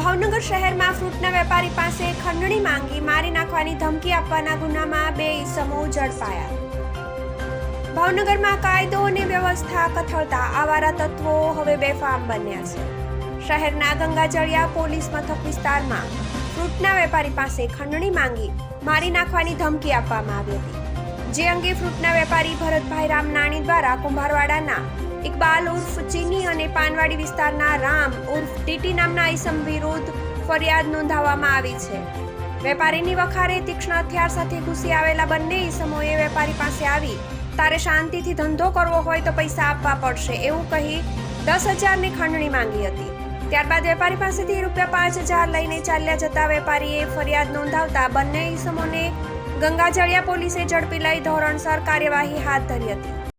ફ્રૂટના વેપારી પાસે ખંડણી માંગી મારી નાખવાની ધમકી આપવાના ગુનામાં બે ઇસમો ઝડપાયા. ભાવનગરમાં કાયદો અને વ્યવસ્થા કથળતા આવારા તત્વો હવે બેફામ બન્યા છે. શહેરના ગંગાજળિયા પોલીસ મથક વિસ્તારમાં ફ્રૂટના વેપારી પાસે ખંડણી માંગી મારી નાખવાની ધમકી આપવામાં આવી હતી. જે અંગે ફ્રૂટના વેપારી ભરતભાઈ રામનાણી દ્વારા કુંભારવાડાના ઇકબાલ ઉર્ફ ચીની અને પાનવાડી વિસ્તારના રામ ઉર્ફ ટીટી નામના ઈસમ વિરુદ્ધ ફરિયાદ નોંધાવવામાં આવી છે. વેપારીની વખારે તીક્ષ્ણ હથિયાર સાથે ઘૂસી આવેલા બંને ઈસમોએ વેપારી પાસે આવી, તારે શાંતિથી ધંધો કરવો હોય તો પૈસા આપવા પડશે, એવું કહી દસ હજારની ખંડણી માંગી હતી. ત્યારબાદ વેપારી પાસેથી રૂપિયા પાંચ હજાર લઈને ચાલ્યા જતા વેપારીએ ફરિયાદ નોંધાવતા બંને ઈસમોને ગંગાજળિયા પોલીસે ઝડપી લઈ ધોરણસર કાર્યવાહી હાથ ધરી હતી.